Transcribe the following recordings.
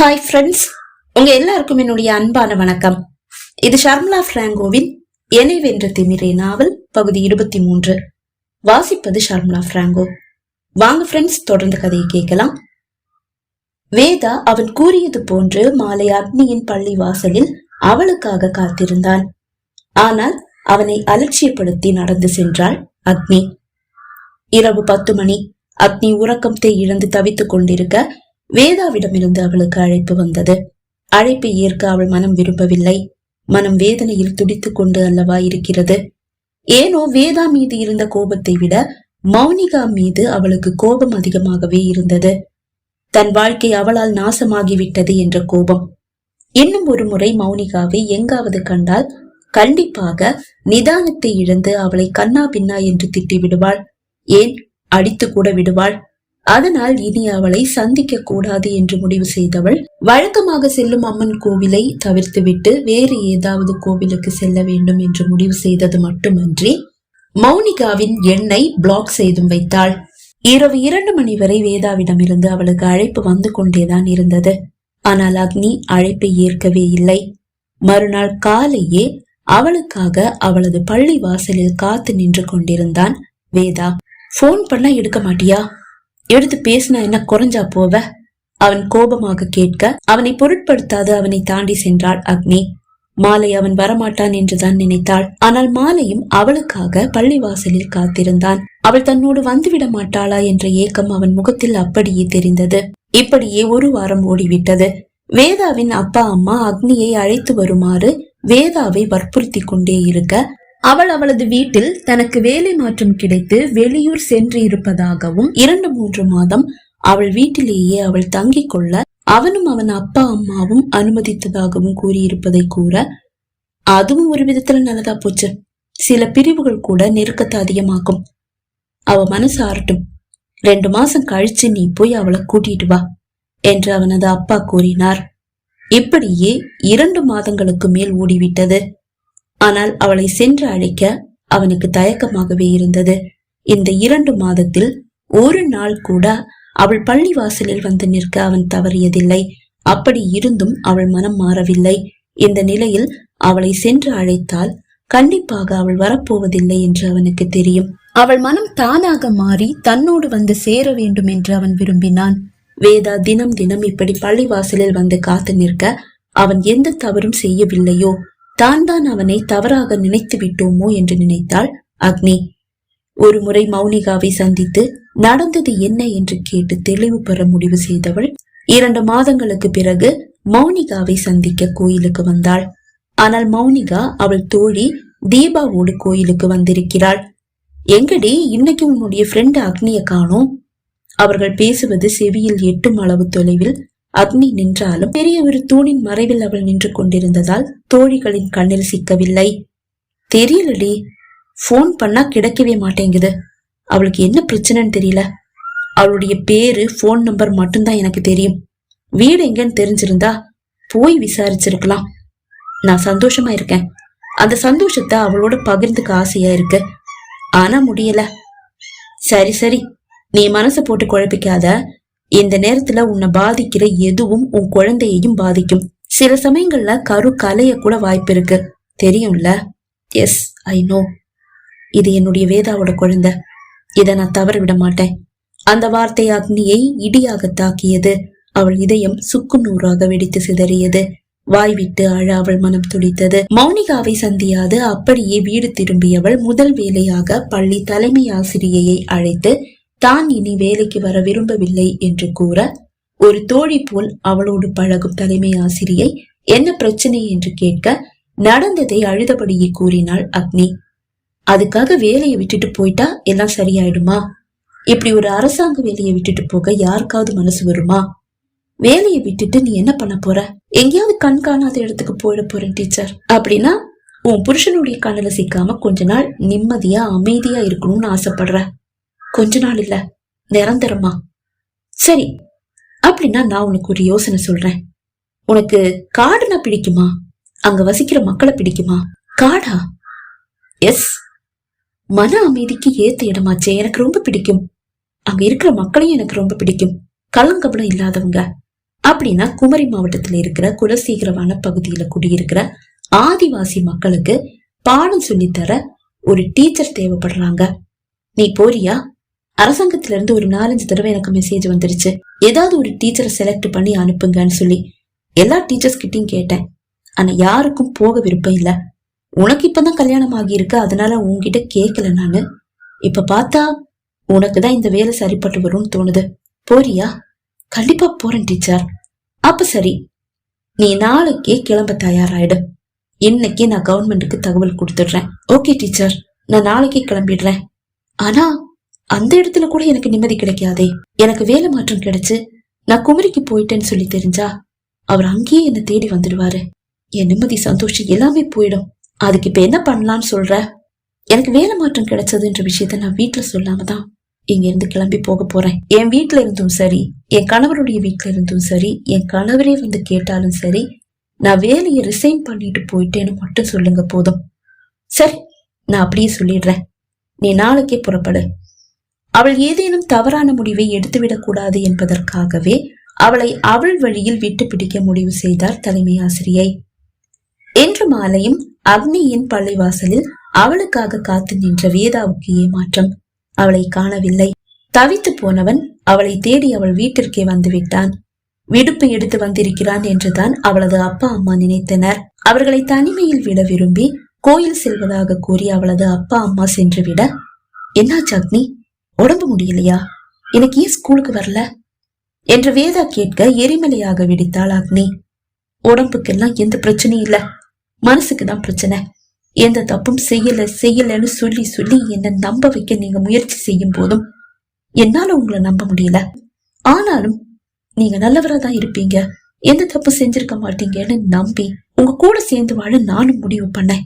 Hi friends உங்க எல்லாருக்கும் என்னுடைய அன்பான வணக்கம். இது ஷர்மிளா பிராங்கோவின் என்னை வென்ற திமிரே நாவல் பகுதி இருபத்தி மூன்று. வாசிப்பது ஷர்மிளா பிராங்கோ. வாங்க ஃப்ரெண்ட்ஸ் தொடர்ந்து கதையை கேட்கலாம். வேதா அவன் கூறியது போன்று மாலை அக்னியின் பள்ளி வாசலில் அவளுக்காக காத்திருந்தான். ஆனால் அவனை அலட்சியப்படுத்தி நடந்து சென்றாள் அக்னி. இரவு பத்து மணி. அக்னி உறக்கத்தை இழந்து தவித்துக் கொண்டிருக்க வேதாவிடமிருந்து அவளுக்கு அழைப்பு வந்தது. அழைப்பை ஏற்க அவள் மனம் விரும்பவில்லை. மனம் வேதனையில் துடித்துக் கொண்டு அல்லவா இருக்கிறது? ஏனோ வேதா மீது இருந்த கோபத்தை விட மௌனிகா மீது அவளுக்கு கோபம் அதிகமாகவே இருந்தது. தன் வாழ்க்கை அவளால் நாசமாகிவிட்டது என்ற கோபம். இன்னும் ஒரு முறை மௌனிகாவை எங்காவது கண்டால் கண்டிப்பாக நிதானத்தை இழந்து அவளை கண்ணா பின்னா என்று திட்டி விடுவாள் ஏன்? அடித்து கூட விடுவாள். அதனால் இனி அவளை சந்திக்க கூடாது என்று முடிவு செய்தவள் வழக்கமாக செல்லும் அம்மன் கோவிலை தவிர்த்துவிட்டு வேறு ஏதாவது கோவிலுக்கு செல்ல வேண்டும் என்று முடிவு செய்தது மட்டுமன்றி மௌனிகாவின் எண்ணை பிளாக் செய்தும் வைத்தாள். இரவு இரண்டு மணி வரை வேதாவிடமிருந்து அவளுக்கு அழைப்பு வந்து கொண்டேதான் இருந்தது. ஆனால் அக்னி அழைப்பை ஏற்கவே இல்லை. மறுநாள் காலையே அவளுக்காக அவளது பள்ளி வாசலில் காத்து நின்று கொண்டிருந்தான் வேதா. போன் பண்ண எடுக்க மாட்டியா? எடுத்து பேசினா என்ன குறைஞ்சா போவ? அவன் கோபமாக கேட்க அவனை பொருட்படுத்தாது அவனை தாண்டி சென்றாள் அக்னி. மாலை அவன் வரமாட்டான் என்றுதான் நினைத்தாள். ஆனால் மாலையும் அவளுக்காக பள்ளிவாசலில் காத்திருந்தான். அவள் தன்னோடு வந்துவிட மாட்டாளா என்ற ஏக்கம் அவன் முகத்தில் அப்படியே தெரிந்தது. இப்படியே ஒரு வாரம் ஓடிவிட்டது. வேதாவின் அப்பா அம்மா அக்னியை அழைத்து வருமாறு வேதாவை வற்புறுத்தி கொண்டே இருக்க அவள் அவளது வீட்டில் தனக்கு வேலை மாற்றம் கிடைத்து வெளியூர் சென்று இருப்பதாகவும் இரண்டு மூன்று மாதம் அவள் வீட்டிலேயே அவள் தங்கிக் கொள்ள அவனும் அவன் அப்பா அம்மாவும் அனுமதித்ததாகவும் கூறியிருப்பதை கூற அதுவும் ஒரு விதத்துல நல்லதா போச்சு. சில பிரிவுகள் கூட நெருக்கத்தை அதிகமாக்கும். அவ மனசு ஆறட்டும். ரெண்டு மாசம் கழிச்சு நீ போய் அவளை கூட்டிட்டு வா என்று அவனது அப்பா கூறினார். இப்படியே இரண்டு மாதங்களுக்கு மேல் ஓடிவிட்டது. ஆனால் அவளை சென்று அழைக்க அவனுக்கு தயக்கமாகவே இருந்தது. இந்த இரண்டு மாதத்தில் ஒரு நாள் கூட அவள் பள்ளி வாசலில் வந்து நிற்க அவன் தவறியதில்லை. அப்படி இருந்தும் அவள் மனம் மாறவில்லை. இந்த நிலையில் அவளை சென்று அழைத்தால் கண்டிப்பாக அவள் வரப்போவதில்லை என்று அவனுக்கு தெரியும். அவள் மனம் தானாக மாறி தன்னோடு வந்து சேர வேண்டும் என்று அவன் விரும்பினான். வேதா தினம் தினம் இப்படி பள்ளி வாசலில் வந்து காத்து நிற்க அவன் எந்த தவறும் செய்யவில்லையோ. தான் தான் அவனை தவறாக நினைத்து விட்டோமோ என்று நினைத்தாள் அக்னி. ஒரு முறை மௌனிகாவை சந்தித்து நடந்தது என்ன? என்று கேட்டு தெளிவு பெற முடிவு செய்தவள் இரண்டு மாதங்களுக்கு பிறகு மௌனிகாவை சந்திக்க கோயிலுக்கு வந்தாள். ஆனால் மௌனிகா அவள் தோழி தீபாவோடு கோயிலுக்கு வந்திருக்கிறாள். எங்கடி? இன்னைக்கு உன்னுடைய ஃப்ரெண்ட் அக்னிய காணோம். அவர்கள் பேசுவது செவியில் எட்டும் அளவு தொலைவில் அக்னி நின்றாலும் பெரிய ஒரு தூணின் மறைவில் அவள் நின்று கொண்டிருந்ததால் தோழிகளின் கண்ணில் சிக்கவில்லை. தெரியலடி போன் பண்ணா கிடைக்கவே மாட்டேங்குது. அவளுக்கு என்ன பிரச்சனைன்னு தெரியல. அவளுடைய பேரு போன் நம்பர் மட்டும்தான் எனக்கு தெரியும். வீடு எங்கன்னு தெரிஞ்சிருந்தா போய் விசாரிச்சிருக்கலாம். நான் சந்தோஷமா இருக்கேன். அந்த சந்தோஷத்தை அவளோட பகிர்ந்துக்க ஆசையா இருக்கு. ஆனா முடியல. சரி சரி. நீ மனசை போட்டு குழப்பிக்காத. இந்த நேரத்துல உன்னை பாதிக்கிற எதுவும் உன் குழந்தையையும் பாதிக்கும். சில சமயங்கள்ல கரு கலைய கூட வாய்ப்பு இருக்கு. தெரியும்ல? எஸ் ஐ நோ இது என்னுடைய வேதாவோட குழந்தை. இதை நான் தவற விட மாட்டேன். அந்த வார்த்தை அக்னியை இடியாக தாக்கியது. அவள் இதயம் சுக்கு நூறாக வெடித்து சிதறியது. வாய் விட்டு அழ அவள் மனம் துடித்தது. மௌனிகாவை சந்தியாது அப்படியே வீடு திரும்பியவள் முதல் வேலையாக பள்ளி தலைமை ஆசிரியையை அழைத்து தான் இனி வேலைக்கு வர விரும்பவில்லை என்று கூற ஒரு தோழி போல் அவளோடு பழகும் தலைமை ஆசிரியை என்ன பிரச்சனை என்று கேட்க நடந்ததை அழுதபடியே கூறினாள் அக்னி. அதுக்காக வேலையை விட்டுட்டு போயிட்டா எல்லாம் சரியாயிடுமா? இப்படி ஒரு அரசாங்க வேலையை விட்டுட்டு போக யாருக்காவது மனசு வருமா? வேலையை விட்டுட்டு நீ என்ன பண்ண போற? எங்கேயாவது கண் காணாத இடத்துக்கு போயிட போறேன் டீச்சர் அப்படின்னா உன் புருஷனுடைய கண்ணில் சிக்காம கொஞ்ச நாள் நிம்மதியா அமைதியா இருக்கணும்னு ஆசைப்படுற. கொஞ்ச நாள் இல்ல. நிரந்தரமா. சரி. அப்படின்னா நான் உனக்கு ஒரு யோசனை சொல்றேன். உனக்கு காடுனா பிடிக்குமா? அங்க வசிக்கிற மக்களை பிடிக்குமா? காடா? எஸ். மன அமைதிக்கு ஏத்த இடமாச்சே எனக்கு ரொம்ப பிடிக்கும். அங்க இருக்கிற மக்களையும் எனக்கு ரொம்ப பிடிக்கும். கள்ளங்கபடம் இல்லாதவங்க. அப்படின்னா குமரி மாவட்டத்துல இருக்கிற குலசீகர பகுதியில குடியிருக்கிற ஆதிவாசி மக்களுக்கு பாடம் சொல்லித்தர ஒரு டீச்சர் தேவைப்படுறாங்க. நீ போறியா? அரசாங்கத்துல இருந்து ஒரு நாலஞ்சு தடவை எனக்கு மெசேஜ் வந்துருச்சு. ஏதாவது ஒரு டீச்சரை செலக்ட் பண்ணி அனுப்புங்கன்னு சொல்லி. எல்லா டீச்சர்ஸ் கிட்டையும் கேட்டேன். ஆனா யாருக்கும் போக விருப்பம் இல்ல. உனக்கு இப்பதான் கல்யாணம் ஆகியிருக்கு அதனால உன்கிட்ட கேட்கல நானு. இப்ப பார்த்தா உனக்குதான் இந்த வேலை சரிப்பட்டு வரும்னு தோணுது. போறியா? கண்டிப்பா போறேன் டீச்சர் அப்ப சரி. நீ நாளைக்கே கிளம்ப தயாராயிடு. இன்னைக்கு நான் கவர்மெண்ட்டுக்கு தகவல் கொடுத்துடுறேன். ஓகே டீச்சர் நான் நாளைக்கே கிளம்பிடுறேன். ஆனா அந்த இடத்துல கூட எனக்கு நிம்மதி கிடைக்காதே. எனக்கு வேலை மாற்றம் கிடைச்சு நான் குமரிக்கு போயிட்டேன்னு சொல்லி தெரிஞ்சா அவர் அங்கேயே என்ன தேடி வந்துடுவாரு. என் நிம்மதி சந்தோஷம் எல்லாமே போயிடும். அதுக்கு இப்ப என்ன பண்ணலாம்னு சொல்ற? எனக்கு வேலை மாற்றம் கிடைச்சதுன்ற விஷயத்த நான் வீட்டுல சொல்லாம தான் இங்க இருந்து கிளம்பி போக போறேன். என் வீட்டுல இருந்தும் சரி என் கணவருடைய வீட்டுல இருந்தும் சரி என் கணவரே வந்து கேட்டாலும் சரி நான் வேலையை ரிசைன் பண்ணிட்டு போயிட்டேன்னு மட்டும் சொல்லுங்க போதும். சரி நான் அப்படியே சொல்லிடுறேன். நீ நாளைக்கே புறப்படு. அவள் ஏதேனும் தவறான முடிவை எடுத்துவிடக்கூடாது என்பதற்காகவே அவளை அவள் வழியில் விட்டு பிடிக்க முடிவு செய்தார் தலைமை ஆசிரியை. என்று மாலையும் அக்னியின் பள்ளிவாசலில் அவளுக்காக காத்து நின்ற வேதாவுக்கு ஏமாற்றம். அவளை காணவில்லை. தவித்து போனவன் அவளை தேடி அவள் வீட்டிற்கே வந்துவிட்டான் விடுப்பு எடுத்து வந்திருக்கிறான் என்றுதான் அவளது அப்பா அம்மா நினைத்தனர். அவர்களை தனிமையில் விட விரும்பி கோயில் செல்வதாக கூறி அவளது அப்பா அம்மா சென்று விட என்னாச்சு அக்னி? உடம்பு முடியலையா? எனக்கு ஏன் ஸ்கூலுக்கு வரல? என்று வேதா கேட்க எரிமலையாக விடித்தாள் அக்னி. உடம்புக்கெல்லாம் எந்த பிரச்சனையும் இல்ல. மனசுக்கு தான் பிரச்சனை. எந்த தப்பும் செய்யல செய்யலன்னு சொல்லி சொல்லி என்ன நம்ப வைக்க நீங்க முயற்சி செய்யும் போதும் என்னால உங்களை நம்ப முடியல. ஆனாலும் நீங்க நல்லவரா தான் இருப்பீங்க. எந்த தப்பு செஞ்சிருக்க மாட்டீங்கன்னு நம்பி உங்க கூட சேர்ந்து வாழ நானும் முடிவு பண்ணேன்.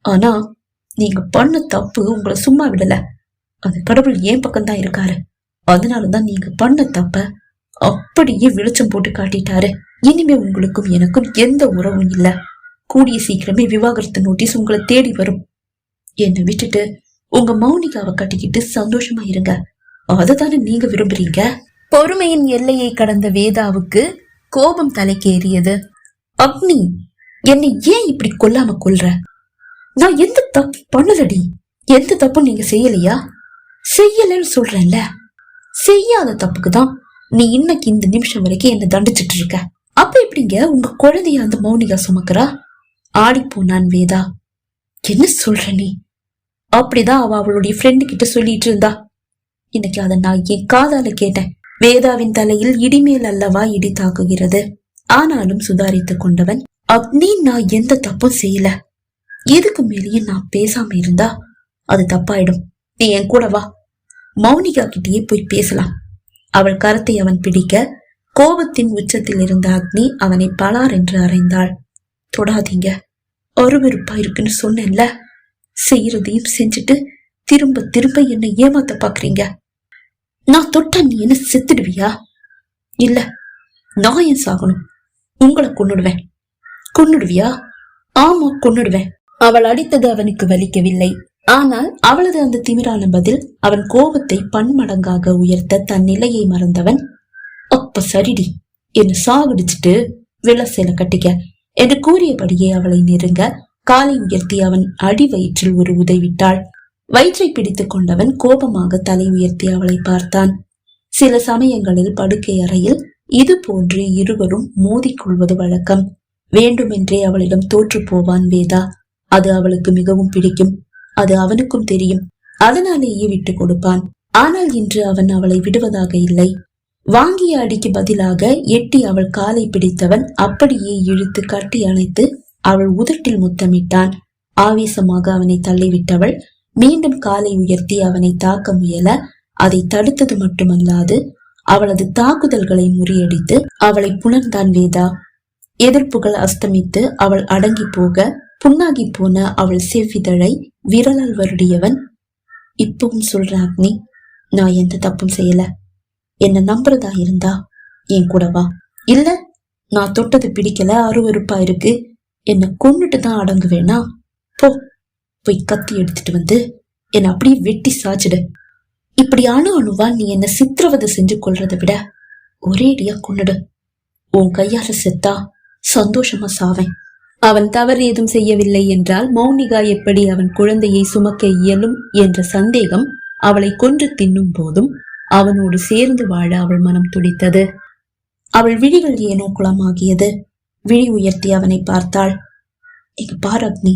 ஆனா நீங்க பண்ண தப்பு உங்களை சும்மா விடல. அந்த கடவுள் ஏன் பக்கம் தான் இருக்காரு? அதனாலதான் நீங்க பண்ண தப்ப அப்படியே வெளிச்சம் போட்டு காட்டிட்டாரு. இனிமே உங்களுக்கும் எனக்கும் எந்த உறவும் இல்ல. கூடிய சீக்கிரமே விவாகரத்து நோட்டீஸ் உங்களை தேடி வரும். என்னை விட்டுட்டு உங்க மௌனிகாவை கட்டிக்கிட்டு சந்தோஷமா இருங்க. அததானே நீங்க விரும்புறீங்க? பொறுமையின் எல்லையை கடந்த வேதாவுக்கு கோபம் தலைக்கேறியது. அக்னி என்னை ஏன் இப்படி கொல்லாம கொல்ற? நான் எந்த தப்பு பண்ணலடி? எந்த தப்பும் நீங்க செய்யலையா? செய்யலன்னு சொல்றேன்ல. செய்யாத தப்புக்கு தான் நீ இன்னைக்கு இந்த நிமிஷம் வரைக்கும் என்ன தண்டிச்சிட்டு இருக்க. அப்ப எப்படிங்க உங்க குழந்தைய அந்த மௌனிகா சுமக்கிறா? ஆடி போனான் வேதா. என்ன சொல்ற நீ? அப்படிதான் அவ அவளுடைய ஃப்ரெண்டு கிட்ட சொல்லிட்டு இருந்தா. இன்னைக்கு அதை நான் என் காதால கேட்டேன். வேதாவின் தலையில் இடிமேல் அல்லவா இடி தாக்குகிறது. ஆனாலும் சுதாரித்துக் கொண்டவன் அக்னி நான் எந்த தப்பும் செய்யல. எதுக்கு மேலேயே நான் பேசாம இருந்தா அது தப்பாயிடும். நீ என் கூட வா. மௌனிகா கிட்டேயே போய் பேசலாம். அவள் கரத்தை அவன் பிடிக்க கோபத்தின் உச்சத்தில் இருந்த அக்னி அவனை பலார் என்று அறைந்தாள். தொடாதீங்க அருவருப்பா இருக்குன்னு சொன்னேன்ல. செய்யறதையும் செஞ்சுட்டு திரும்ப திரும்ப என்னை ஏமாத்த பாக்குறீங்க. நான் தொட்டா நீ என்ன செத்துடுவியா? இல்ல நான் ஏன் சாகணும்? உங்களை கொன்னுடுவேன். கொன்னுடுவியா? ஆமா கொன்னுடுவேன். அவள் அடித்தது அவனுக்கு வலிக்கவில்லை. ஆனால் அவளது அந்த திமிரான பதில் அவன் கோபத்தை பன்மடங்காக உயர்த்த தன் நிலையை மறந்தவன் அப்ப சரிடி என்னை சாகடிச்சிட்டு விளசேல கட்டிக்க என்று கூறியபடியே அவளை நெருங்க காலை உயர்த்தி அவன் அடி வயிற்றில் ஒரு உதவிட்டாள் வயிற்றை பிடித்துக் கொண்டவன் கோபமாக தலை உயர்த்தி அவளை பார்த்தான். சில சமயங்களில் படுக்கை அறையில் இது போன்று இருவரும் மோதிக்கொள்வது வழக்கம். வேண்டுமென்றே அவளிடம் தோற்று போவான் வேதா. அது அவளுக்கு மிகவும் பிடிக்கும். அது அவனுக்கும் தெரியும். அதனாலேயே விட்டு கொடுப்பான். ஆனால் இன்று அவன் அவளை விடுவதாக இல்லை. வாங்கிய அடிக்கு பதிலாக எட்டி அவள் காலை பிடித்தவன் அப்படியே இழுத்து கட்டி அணைத்து அவள் உதட்டில் முத்தமிட்டான். ஆவேசமாக அவனை தள்ளிவிட்டவள் மீண்டும் காலை உயர்த்தி அவனை தாக்க முயல அதை தடுத்தது மட்டுமல்லாது அவளது தாக்குதல்களை முறியடித்து அவளை புணர்ந்தான் வேதா. எதிர்ப்புகள் அஸ்தமித்து அவள் அடங்கி போக புண்ணாகி போன அவள் செவ்விதழை விரலால் வருடியவன். இப்பவும் சொல்ற அக்னி நான் எந்த தப்பும் செய்யல. என்ன நம்புறதா இருந்தா என் கூடவா இல்ல நான் தொட்டது பிடிக்கல அருவருப்பா இருக்கு. என்ன கொண்டுட்டு தான் அடங்குவேனா? போ போய் கத்தி எடுத்துட்டு வந்து என்னை அப்படியே வெட்டி சாச்சிடு. இப்படி அணு அணுவா நீ என்ன சித்திரவதை செஞ்சு கொள்றதை விட ஒரேடியா கொண்டுடு உன் கையால செத்தா சந்தோஷமா சாவேன். அவன் தவறு ஏதும் செய்யவில்லை என்றால் மௌனிகா எப்படி அவன் குழந்தையை சுமக்க இயலும் என்ற சந்தேகம் அவளை கொன்று தின்னும் போதும் அவனோடு சேர்ந்து வாழ அவள் மனம் துடித்தது. அவள் விழிகள் ஏனோ குளமாகியது. விழி உயர்த்தி அவனை பார்த்தாள். எங்க பார் அக்னி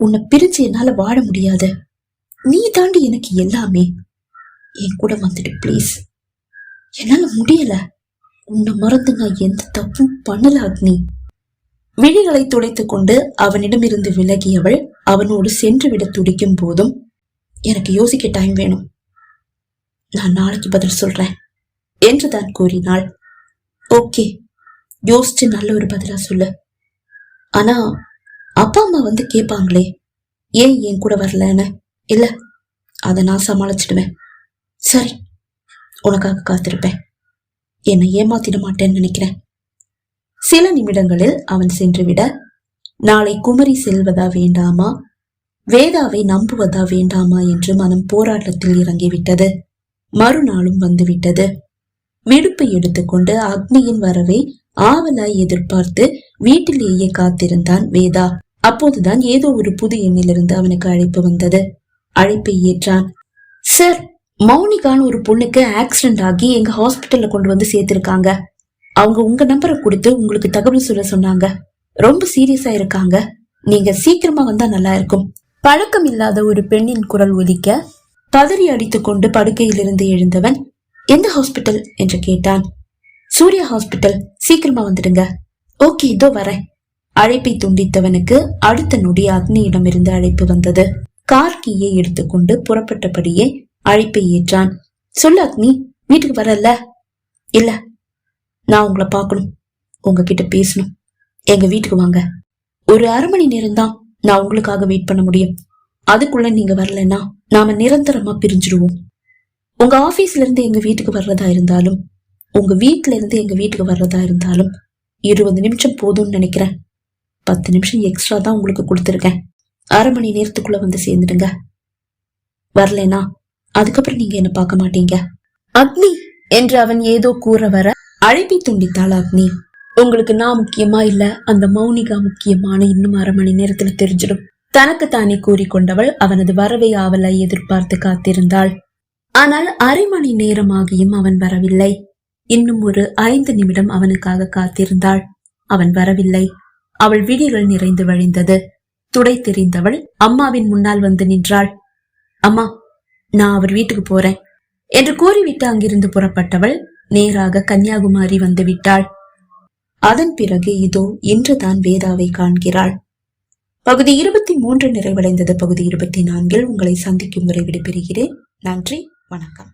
உன்னை பிரிஞ்சு என்னால வாழ முடியாது. நீ தாண்டி எனக்கு எல்லாமே. என் கூட வந்துடு ப்ளீஸ் என்னால முடியல. உன்னை மறந்து நான் எந்த தப்பும் பண்ணல அக்னி. விழிகளை துடைத்துக் கொண்டு அவனிடமிருந்து விலகியவள் அவனோடு சென்று விட துடிக்கும் போதும் எனக்கு யோசிக்க டைம் வேணும். நான் நாளைக்கு பதில் சொல்றேன் என்று தான் கூறினாள். ஓகே யோசிச்சு நல்ல ஒரு பதிலா சொல்லு. ஆனா அப்பா அம்மா வந்து கேட்பாங்களே ஏன் என் கூட வரலன்னு? இல்ல அதை நான் சமாளிச்சிடுவேன். சரி உனக்காக காத்திருப்பேன். என்னை ஏமாத்திட மாட்டேன்னு நினைக்கிறேன். சில நிமிடங்களில் அவன் சென்றுவிட நாளை குமரி செல்வதா வேண்டாமா? வேதாவை நம்புவதா வேண்டாமா? என்று மனம் போராட்டத்தில் இறங்கிவிட்டது. மறுநாளும் வந்துவிட்டது. விடுப்பு எடுத்துக்கொண்டு அக்னியின் வரவை ஆவலாய் எதிர்பார்த்து வீட்டிலேயே காத்திருந்தான் வேதா. அப்போதுதான் ஏதோ ஒரு புது எண்ணிலிருந்து அவனுக்கு அழைப்பு வந்தது. அழைப்பை ஏற்றான். சார் மௌனிகான்னு ஒரு பொண்ணுக்கு ஆக்சிடென்ட் ஆகி எங்க ஹாஸ்பிட்டல்ல கொண்டு வந்து சேர்த்திருக்காங்க. அவங்க உங்க நம்பரை கொடுத்து உங்களுக்கு தகவல் சொல்ல சொன்னாங்க. ரொம்ப சீரியஸா இருக்காங்க. நீங்க சீக்கிரமா வந்தா நல்லா இருக்கும். பழக்கம் இல்லாத ஒரு பெண்ணின் குரல் ஒலிக்க பதறி அடித்துக்கொண்டு படுக்கையிலிருந்து எழுந்தவன் எந்த ஹாஸ்பிட்டல் என்று கேட்டான். சூர்யா ஹாஸ்பிட்டல் சீக்கிரமா வந்துடுங்க. ஓகே இதோ வரேன். அழைப்பை துண்டித்தவனுக்கு அடுத்த நொடி அக்னியிடமிருந்து அழைப்பு வந்தது. கார் கீயை எடுத்துக்கொண்டு புறப்பட்டபடியே அழைப்பை ஏற்றான். சொல்லு அக்னி வீட்டுக்கு வரல. இல்ல. நான் உங்களை பார்க்கணும். உங்ககிட்ட பேசணும். எங்க வீட்டுக்கு வாங்க. ஒரு அரை மணி நேரம் தான் நான் உங்களுக்காக வெயிட் பண்ண முடியும். அதுக்குள்ள நீங்க வரலன்னா நாம நிரந்தரமா பிரிஞ்சிருவோம் உங்க ஆபீஸ்ல இருந்து எங்க வீட்டுக்கு வர்றதா இருந்தாலும் உங்க வீட்ல இருந்து எங்க வீட்டுக்கு வர்றதா இருந்தாலும் இருபது நிமிஷம் போதும்னு நினைக்கிறேன். பத்து நிமிஷம் எக்ஸ்ட்ரா தான் உங்களுக்கு கொடுத்துருக்கேன். அரை மணி நேரத்துக்குள்ள வந்து சேர்ந்துடுங்க. வரலனா அதுக்கப்புறம் நீங்க என்ன பார்க்க மாட்டீங்க? அக்னி என்று அவன் ஏதோ கூற வர அழைப்பை துண்டித்தாள் அக்னி? உங்களுக்கு நான் முக்கியமா இல்ல அந்த மௌனிகா முக்கியமான இன்னும் அரை மணி நேரத்துல தெரிஞ்சிடும். தனக்கு தானே கூறிக்கொண்டவள் அவனது வரவை ஆவலை எதிர்பார்த்து காத்திருந்தாள். ஆனால் அரை மணி நேரமாகியும் அவன் வரவில்லை. இன்னும் ஒரு ஐந்து நிமிடம் அவனுக்காக காத்திருந்தாள். அவன் வரவில்லை. அவள் விழிகள் நிறைந்து வழிந்தது. துடை தெரிந்தவள் அம்மாவின் முன்னால் வந்து நின்றாள். அம்மா நான் அவர் வீட்டுக்கு போறேன் என்று கூறிவிட்டு அங்கிருந்து புறப்பட்டவள் நேராக கன்னியாகுமரி வந்துவிட்டாள். அதன் பிறகு இதோ இன்றுதான் வேதாவை காண்கிறாள். பகுதி இருபத்தி மூன்று நிறைவடைந்தது. பகுதி இருபத்தி நான்கில் உங்களை சந்திக்கும் வரை விடைபெறுகிறேன். நன்றி வணக்கம்.